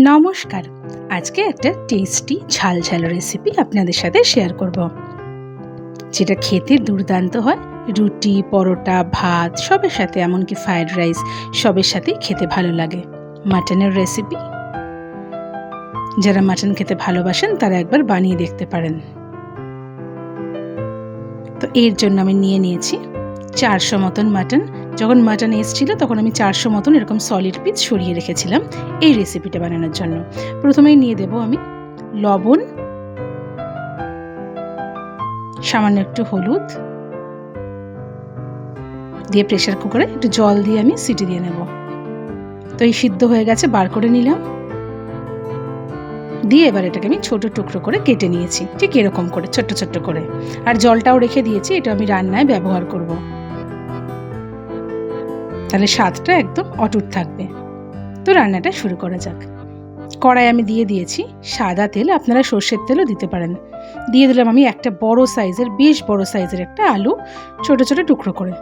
নমস্কার। আজকে একটা টেস্টি ঝাল ঝাল রেসিপি আপনাদের সাথে শেয়ার করব। যেটা খেতে দুর্দান্ত হয়। রুটি, পরোটা, ভাত, সবের সাথে, এমনকি ফ্রায়েড রাইস সবের সাথেই খেতে ভালো লাগে। মাটনের রেসিপি যারা মাটন খেতে ভালোবাসেন, তারা একবার বানিয়ে দেখতে পারেন। তো এর জন্য আমি নিয়ে নিয়েছি চারশো মতন মাটন। যখন মাটন এসেছিল, তখন আমি চারশো মতন এরকম সলিড পিস সরিয়ে রেখেছিলাম এই রেসিপিটা বানানোর জন্য। প্রথমেই নিয়ে দেব আমি লবণ, সামান্য একটু হলুদ, দিয়ে প্রেশার কুকারে একটু জল দিয়ে আমি সিটি দিয়ে নেব। তো এই সিদ্ধ হয়ে গেছে, বার করে নিলাম। দিয়ে এবার এটাকে আমি ছোট টুকরো করে কেটে নিয়েছি, ঠিক এরকম করে, ছোট্ট ছোট্ট করে। আর জলটাও রেখে দিয়েছি, এটা আমি রান্নায় ব্যবহার করব। তাহলে স্বাদটা একদম অটুট থাকবে। তো রান্নাটা শুরু করা যাক। কড়াই আমি দিয়ে দিয়েছি। সাদা তেল, আপনারা সর্ষের তেলও দিতে পারেন। দিয়ে দিলাম আমি একটা বড় সাইজের, বেশ বড় সাইজের একটা আলু, ছোট ছোট টুকরো করে।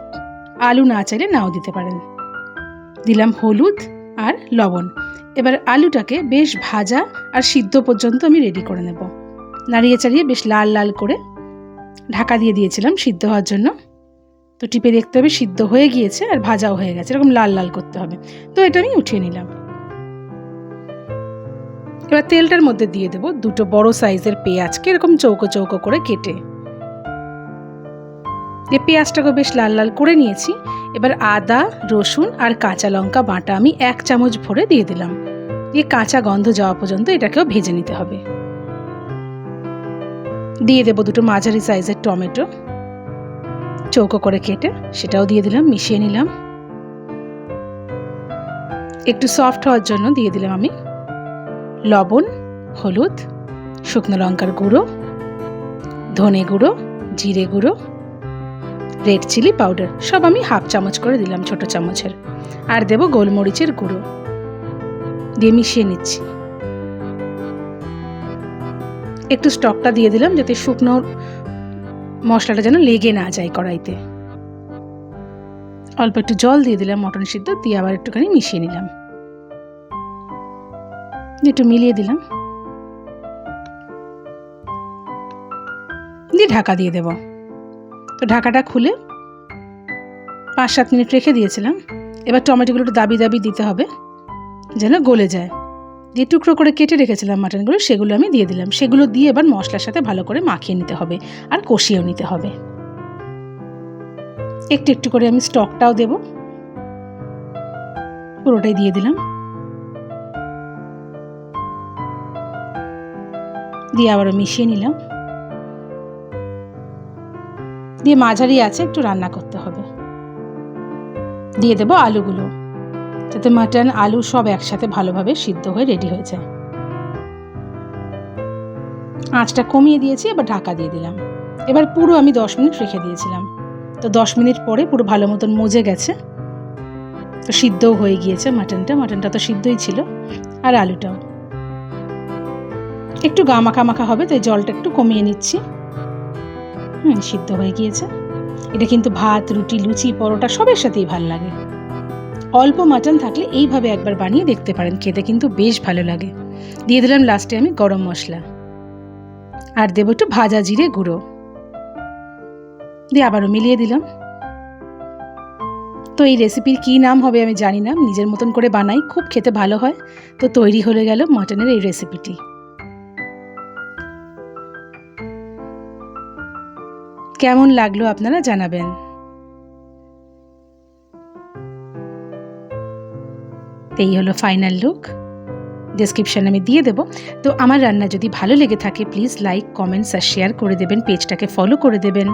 আলু না চাইলে নাও দিতে পারেন। দিলাম হলুদ আর লবণ। এবার আলুটাকে বেশ ভাজা আর সিদ্ধ পর্যন্ত আমি রেডি করে নেব। নাড়িয়ে চাড়িয়ে বেশ লাল লাল করে ঢাকা দিয়ে দিয়েছিলাম সিদ্ধ হওয়ার জন্য। তো টিপে দেখতে হবে সিদ্ধ হয়ে গিয়েছে আর ভাজাও হয়ে গেছে, এরকম লাল লাল করতে হবে। তো এটা আমি উঠিয়ে নিলাম। এবার তেলটার মধ্যে দিয়ে দেবো দুটো বড় সাইজের পেঁয়াজকে, এরকম চৌকো চৌকো করে কেটে। এই পেঁয়াজটাকে বেশ লাল লাল করে নিয়েছি। এবার আদা, রসুন আর কাঁচা লঙ্কা বাটা আমি এক চামচ ভরে দিয়ে দিলাম। দিয়ে কাঁচা গন্ধ যাওয়া পর্যন্ত এটাকেও ভেজে নিতে হবে। দিয়ে দেবো দুটো মাঝারি সাইজের টমেটো। চৌকো করে কেটে সেটাও দিয়ে দিলাম, মিশিয়ে নিলাম। একটু সফট হওয়ার জন্য দিয়ে দিলাম আমি লবণ, হলুদ, শুকনো লঙ্কার গুঁড়ো, ধনে গুঁড়ো, জিরে গুঁড়ো, রেড চিলি পাউডার, সব আমি হাফ চামচ করে দিলাম ছোট চামচের। আর দেব গোলমরিচের গুঁড়ো। দিয়ে মিশিয়ে নিচ্ছি। একটু স্টকটা দিয়ে দিলাম যাতে শুকনো মশলাটা যেন লেগে না যায় কড়াইতে। অল্প একটু জল দিয়ে দিলাম মটন সিদ্ধ, দিয়ে আবার একটুখানি মিশিয়ে নিলাম। একটু মিলিয়ে দিলাম। দিয়ে ঢাকা দিয়ে দেব। তো ঢাকাটা খুলে পাঁচ সাত মিনিট রেখে দিয়েছিলাম। এবার টমেটোগুলো একটু দাবি দাবি দিতে হবে, যেন গলে যায়। দিয়ে টুকরো করে কেটে রেখেছিলাম মাটনগুলো, সেগুলো আমি দিয়ে দিলাম। সেগুলো দিয়ে এবার মশলার সাথে ভালো করে মাখিয়ে নিতে হবে আর কষিয়েও নিতে হবে। একটু একটু করে আমি স্টকটাও দেব। পুরোটাই দিয়ে দিলাম। দিয়ে আবারও মিশিয়ে নিলাম। দিয়ে মাঝারি আছে, একটু রান্না করতে হবে। দিয়ে দেবো আলুগুলো। যাতে মাটন, আলু সব একসাথে ভালোভাবে সিদ্ধ হয়ে রেডি হয়ে যায় আঁচটা কমিয়ে দিয়েছি, এবার ঢাকা দিয়ে দিলাম। এবার পুরো আমি দশ মিনিট রেখে দিয়েছিলাম। তো দশ মিনিট পরে পুরো ভালো মতন মজে গেছে। তো সিদ্ধও হয়ে গিয়েছে মাটনটা। মাটনটা তো সিদ্ধই ছিল। আর আলুটাও। একটু গা মাখা মাখা হবে, তাই জলটা একটু কমিয়ে নিচ্ছি। হুম, সিদ্ধ হয়ে গিয়েছে। এটা কিন্তু ভাত, রুটি, লুচি, পরোটা সবের সাথেই ভালো লাগে। অল্প মাটন থাকলে এইভাবে একবার বানিয়ে দেখতে পারেন, খেতে কিন্তু বেশ ভালো লাগে। দিয়ে দিলাম লাস্টে আমি গরম মশলা। আর দেবো একটু ভাজা জিরে গুঁড়ো। দিয়ে আবারও মিলিয়ে দিলাম। তো এই রেসিপির কী নাম হবে আমি জানি না, নিজের মতন করে বানাই, খুব খেতে ভালো হয়। তো তৈরি হয়ে গেল মাটনের এই রেসিপিটি কেমন লাগল আপনারা জানাবেন। এই হলো ফাইনাল লুক ডিসক্রিপশান আমি দিয়ে দেবো। তো আমার রান্না যদি ভালো লেগে থাকে প্লিজ লাইক কমেন্টস আর শেয়ার করে দেবেন। পেজটাকে ফলো করে দেবেন।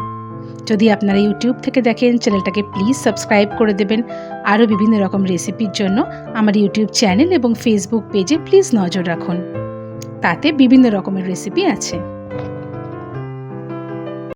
যদি আপনারা ইউটিউব থেকে দেখেন চ্যানেলটাকে প্লিজ সাবস্ক্রাইব করে দেবেন। আরও বিভিন্ন রকম রেসিপির জন্য আমার ইউটিউব চ্যানেল এবং ফেসবুক পেজে প্লিজ নজর রাখুন। তাতে বিভিন্ন রকমের রেসিপি আছে।